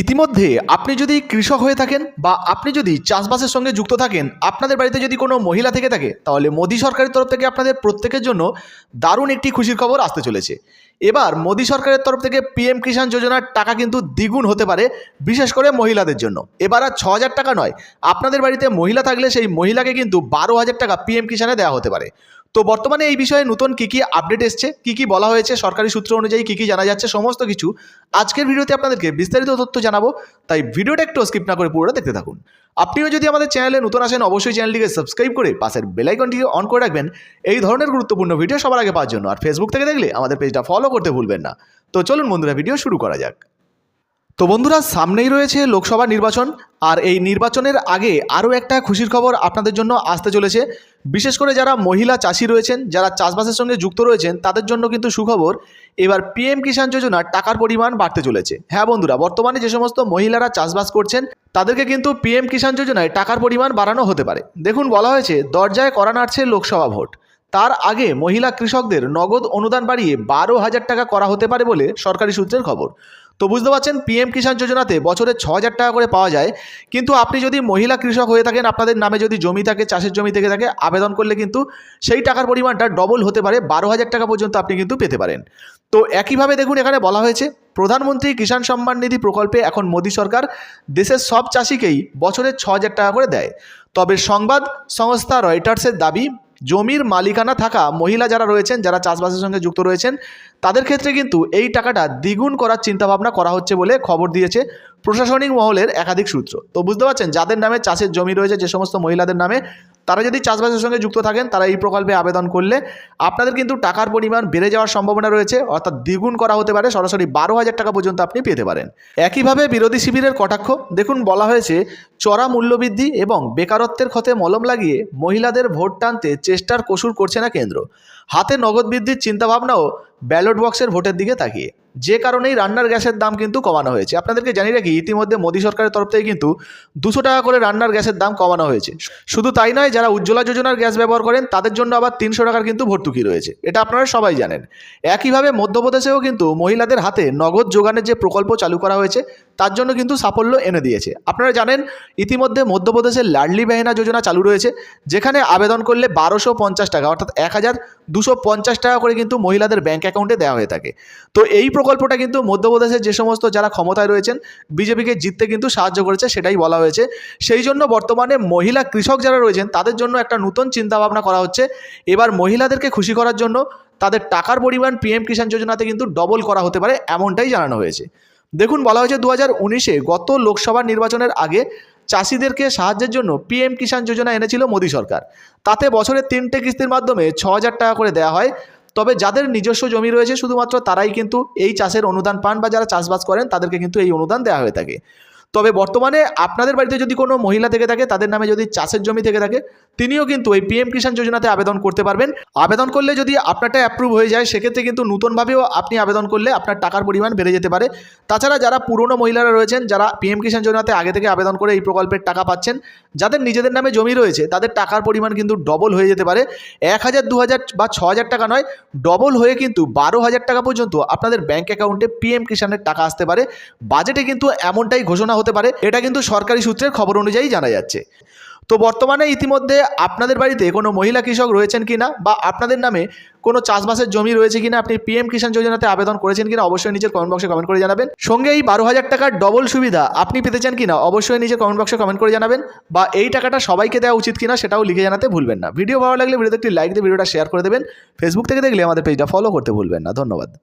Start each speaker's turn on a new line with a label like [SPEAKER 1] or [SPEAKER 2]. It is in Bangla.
[SPEAKER 1] ইতিমধ্যে আপনি যদি কৃষক হয়ে থাকেন বা আপনি যদি চাষবাসের সঙ্গে যুক্ত থাকেন, আপনাদের বাড়িতে যদি কোনো মহিলা থেকে থাকে, তাহলে মোদী সরকারের তরফ থেকে আপনাদের প্রত্যেকের জন্য দারুণ একটি খুশির খবর আসতে চলেছে। এবার মোদী সরকারের তরফ থেকে পিএম কিষাণ যোজনার টাকা কিন্তু দ্বিগুণ হতে পারে, বিশেষ করে মহিলাদের জন্য। এবার আর ছ হাজার টাকা নয়, আপনাদের বাড়িতে মহিলা থাকলে সেই মহিলাকে কিন্তু বারো হাজার টাকা পিএম কিষাণে দেওয়া হতে পারে। তো বর্তমানে এই বিষয়ে নতুন কী কী আপডেট এসছে, কী কী বলা হয়েছে, সরকারি সূত্র অনুযায়ী কী কী জানা যাচ্ছে, সমস্ত কিছু আজকের ভিডিওতে আপনাদেরকে বিস্তারিত তথ্য জানাব, তাই ভিডিওটা একটু স্কিপ না করে পুরোটা দেখতে থাকুন। আপনিও যদি আমাদের চ্যানেলে নতুন আসেন, অবশ্যই চ্যানেলটিকে সাবস্ক্রাইব করে পাশের বেলাইকনটিকে অন করে রাখবেন। এই ধরনের গুরুত্বপূর্ণ ভিডিও সবার আগে পাওয়ার জন্য। আর ফেসবুক থেকে দেখলে আমাদের পেজটা ফলো করতে ভুলবেন না। তো চলুন বন্ধুরা ভিডিও শুরু করা যাক। তো বন্ধুরা, সামনেই রয়েছে লোকসভা নির্বাচন। আর এই নির্বাচনের আগে আরও একটা খুশির খবর আপনাদের জন্য আসতে চলেছে। বিশেষ করে যারা মহিলা চাষি রয়েছেন, যারা চাষবাসের সঙ্গে যুক্ত রয়েছেন, তাদের জন্য কিন্তু সুখবর, এবার পিএম কিষাণ যোজনার টাকার পরিমাণ বাড়তে চলেছে। হ্যাঁ বন্ধুরা, বর্তমানে যে সমস্ত মহিলারা চাষবাস করছেন, তাদেরকে কিন্তু পিএম কিষাণ যোজনায় টাকার পরিমাণ বাড়ানো হতে পারে। দেখুন, বলা হয়েছে, দরজায় করা নাড়ছে লোকসভা ভোট। তার আগে মহিলা কৃষকদের নগদ অনুদান বাড়িয়ে বারো হাজার টাকা করা হতে পারে বলে সরকারি সূত্রের খবর। তো বুঝতে পারছেন পিএম কিষাণ যোজনাতে বছরে ছ হাজার টাকা করে পাওয়া যায়। কিন্তু আপনি যদি মহিলা কৃষক হয়ে থাকেন, আপনাদের নামে যদি জমি থাকে, চাষের জমি থেকে থাকে, আবেদন করলে কিন্তু সেই টাকার পরিমাণটা ডবল হতে পারে বারো হাজার টাকা পর্যন্ত আপনি কিন্তু পেতে পারেন। তো একইভাবে দেখুন, এখানে বলা হয়েছে, প্রধানমন্ত্রী কিষাণ সম্মান নিধি প্রকল্পে এখন মোদী সরকার দেশের সব চাষিকেই বছরে ছ হাজার টাকা করে দেয়। তবে সংবাদ সংস্থা রয়টার্সের দাবি জমির মালিকানা থাকা মহিলা যারা রয়েছেন, যারা চাষবাসের সঙ্গে যুক্ত রয়েছেন, তাদের ক্ষেত্রে কিন্তু এই টাকাটা দ্বিগুণ করার চিন্তাভাবনা করা হচ্ছে বলে খবর দিয়েছে প্রশাসনিক মহলের একাধিক সূত্র। তো বুঝতে পারছেন, যাদের নামে চাষের জমি রয়েছে, যে সমস্ত মহিলাদের নামে তারা যদি চাষবাসের সঙ্গে যুক্ত থাকেন, তারা এই প্রকল্পে আবেদন করলে আপনাদের কিন্তু টাকার পরিমাণ বেড়ে যাওয়ার সম্ভাবনা রয়েছে, অর্থাৎ দ্বিগুণ করা হতে পারে, সরাসরি বারো হাজার টাকা পর্যন্ত আপনি পেতে পারেন। একইভাবে বিরোধী শিবিরের কটাক্ষ, দেখুন বলা হয়েছে, চড়া মূল্যবৃদ্ধি এবং বেকারত্বের ক্ষতে মলম লাগিয়ে মহিলাদের ভোট টানতে চেষ্টার কসুর করছে না কেন্দ্র। হাতে নগদ বৃদ্ধির চিন্তাভাবনাও ব্যালট বক্সের ভোটের দিকে তাকিয়ে। যে কারণেই রান্নার গ্যাসের দাম কিন্তু কমানো হয়েছে। আপনাদেরকে জানিয়ে রাখি, ইতিমধ্যে মোদী সরকারের তরফ থেকে কিন্তু দুশো টাকা করে রান্নার গ্যাসের দাম কমানো হয়েছে। শুধু তাই নয়, যারা উজ্জ্বলা যোজনার গ্যাস ব্যবহার করেন, তাদের জন্য আবার তিনশো টাকার কিন্তু ভর্তুকি রয়েছে। এটা আপনারা সবাই জানেন। একইভাবে মধ্যপ্রদেশেও কিন্তু মহিলাদের হাতে নগদ যোগানের যে প্রকল্প চালু করা হয়েছে তার জন্য কিন্তু সাফল্য এনে দিয়েছে। আপনারা জানেন, ইতিমধ্যে মধ্যপ্রদেশের লাডলি বেহেনা যোজনা চালু রয়েছে, যেখানে আবেদন করলে বারোশো পঞ্চাশ টাকা, অর্থাৎ এক হাজার দুশো পঞ্চাশ টাকা করে কিন্তু মহিলাদের ব্যাঙ্ক অ্যাকাউন্টে দেওয়া হয়ে থাকে। তো এই প্রকল্পটা কিন্তু মধ্যপ্রদেশের যে সমস্ত যারা ক্ষমতায় রয়েছেন, বিজেপিকে জিততে কিন্তু সাহায্য করেছে, সেটাই বলা হয়েছে। সেই জন্য বর্তমানে মহিলা কৃষক যারা রয়েছেন, তাদের জন্য একটা নতুন চিন্তাভাবনা করা হচ্ছে। এবার মহিলাদেরকে খুশি করার জন্য তাদের টাকার পরিমাণ পিএম কিষাণ যোজনাতে কিন্তু ডবল করা হতে পারে, এমনটাই জানানো হয়েছে। দেখুন, বলা হয়েছে দু হাজার উনিশে গত লোকসভা নির্বাচনের আগে চাষিদেরকে সাহায্যের জন্য পিএম কিষাণ যোজনা এনেছিল মোদী সরকার। তাতে বছরে তিনটে কিস্তির মাধ্যমে ছ হাজার টাকা করে দেওয়া হয়। তবে যাদের নিজস্ব জমি রয়েছে, শুধুমাত্র তারাই কিন্তু এই চাষের অনুদান পান বা যারা চাষবাস করেন, তাদেরকে কিন্তু এই অনুদান দেওয়া হয়ে থাকে। তবে বর্তমানে আপনাদের বাড়িতে যদি কোনো মহিলা থেকে থাকে, তাদের নামে যদি চাষের জমি থেকে থাকে, তিনিও কিন্তু এই পিএম কিষাণ যোজনাতে আবেদন করতে পারবেন। আবেদন করলে যদি আপনারটা অ্যাপ্রুভ হয়ে যায়, সেক্ষেত্রে কিন্তু নতুনভাবেও আপনি আবেদন করলে আপনার টাকার পরিমাণ বেড়ে যেতে পারে। তাছাড়া যারা পুরনো মহিলারা রয়েছেন, যারা পিএম কিষাণ যোজনাতে আগে থেকে আবেদন করে এই প্রকল্পের টাকা পাচ্ছেন, যাদের নিজেদের নামে জমি রয়েছে, তাদের টাকার পরিমাণ কিন্তু ডবল হয়ে যেতে পারে। এক হাজার, দু হাজার বা ছ হাজার টাকা নয় ডবল হয়ে কিন্তু বারো হাজার টাকা পর্যন্ত আপনাদের ব্যাঙ্ক অ্যাকাউন্টে পিএম কিষাণের টাকা আসতে পারে। বাজেটে কিন্তু এমনটাই ঘোষণা হতে পারে, এটা কিন্তু সরকারি সূত্রের খবর অনুযায়ী জানা যাচ্ছে। তো বর্তমানে ইতিমধ্যে আপনাদের বাড়িতে কোনো মহিলা কৃষক রয়েছেন কি না বা আপনাদের নামে কোনো চাষবাসের জমি রয়েছে কিনা, আপনি পিএম কিষাণ যোজনাতে আবেদন করেছেন কিনা, অবশ্যই নিচের কমেন্ট বক্সে কমেন্ট করে জানাবেন। সঙ্গে এই বারো হাজার টাকার ডবল সুবিধা আপনি পেতে চান কিনা, অবশ্যই নিচে কমেন্ট বক্সে কমেন্ট করে জানাবেন বা এই টাকাটা সবাইকে দেওয়া উচিত কিনা সেটাও লিখে জানাতে ভুলবেন না। ভিডিও ভালো লাগলে ভিডিওতে একটি লাইক দিয়ে ভিডিওটা শেয়ার করে দেবেন। ফেসবুক থেকে দেখলে আমাদের পেজটা ফলো করতে ভুলবেন না। ধন্যবাদ।